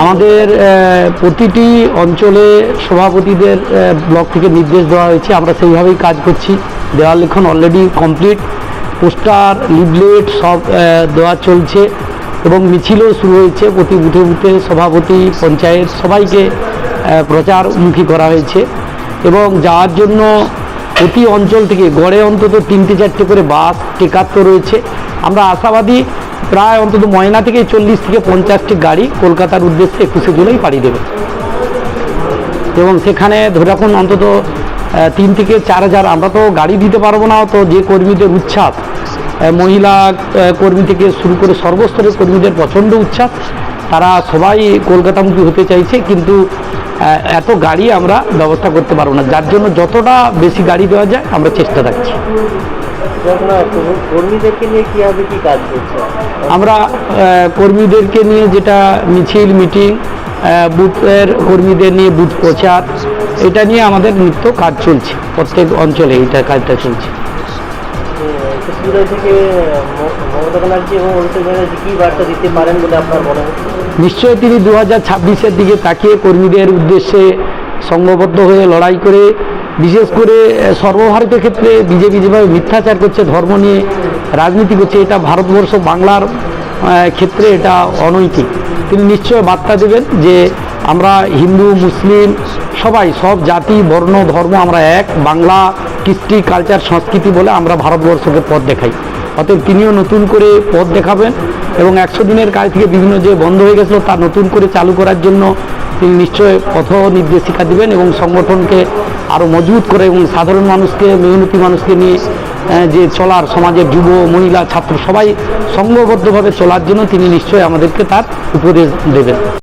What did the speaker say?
আমাদের প্রতিটি অঞ্চলে সভাপতিদের ব্লক থেকে নির্দেশ দেওয়া হয়েছে। আমরা সেইভাবেই কাজ করছি। দেওয়াল লিখন অলরেডি কমপ্লিট পোস্টার লিভলেট সব দেওয়া চলছে এবং মিছিলও শুরু হয়েছে। প্রতি বুথে বুথে সভাপতি, পঞ্চায়েত সবাইকে প্রচারমুখী করা হয়েছে এবং যাওয়ার জন্য প্রতি অঞ্চল থেকে গড়ে অন্তত তিনটে চারটে করে বাস টেকার তো রয়েছে। আমরা আশাবাদী প্রায় অন্তত ময়না থেকে চল্লিশ থেকে পঞ্চাশটি গাড়ি কলকাতার উদ্দেশ্যে একুশে জুলাই পাড়ি দেবে। এবং সেখানে ধরে রাখুন অন্তত তিন থেকে চার হাজার, আমরা তো গাড়ি দিতে পারব না, তো যে কর্মীদের উচ্ছ্বাস মহিলা কর্মী থেকে শুরু করে সর্বস্তরের কর্মীদের প্রচণ্ড উচ্ছ্বাস তারা সবাই কলকাতামুখী হতে চাইছে, কিন্তু এত গাড়ি আমরা ব্যবস্থা করতে পারব না। যার জন্য যতটা বেশি গাড়ি দেওয়া যায় আমরা চেষ্টা রাখছি। আমরা কর্মীদেরকে নিয়ে যেটা মিছিল মিটিং বুথের কর্মীদের নিয়ে বুথ প্রচার এটা নিয়ে আমাদের নিত্য কাজ চলছে। প্রত্যেক অঞ্চলে এটা কাজটা চলছে। নিশ্চয়ই তিনি দু হাজার ছাব্বিশের দিকে তাকিয়ে কর্মীদের উদ্দেশ্যে সংঘবদ্ধ হয়ে লড়াই করে, বিশেষ করে সর্বভারতীয় ক্ষেত্রে বিজেপি যেভাবে মিথ্যাচার করছে, ধর্ম নিয়ে রাজনীতি করছে, এটা ভারতবর্ষ বাংলার ক্ষেত্রে এটা অনৈতিক। তিনি নিশ্চয় বার্তা দেবেন যে আমরা হিন্দু, মুসলিম, সবাই সব জাতি, বর্ণ, ধর্ম আমরা এক, বাংলা কৃষ্টি কালচার সংস্কৃতি বলে আমরা ভারতবর্ষকে পথ দেখাই। অতএব তিনিও নতুন করে পথ দেখাবেন এবং একশো দিনের কাজ থেকে বিভিন্ন যে বন্ধ হয়ে গেছিল তা নতুন করে চালু করার জন্য তিনি নিশ্চয় পথ নির্দেশিকা দিবেন এবং সংগঠনকে আরও মজবুত করে এবং সাধারণ মানুষকে, মেহনতি মানুষকে নিয়ে যে চলার সমাজের যুব, মহিলা, ছাত্র সবাই সংঘবদ্ধভাবে চলার জন্য তিনি নিশ্চয়ই আমাদেরকে তার উপদেশ দেবেন।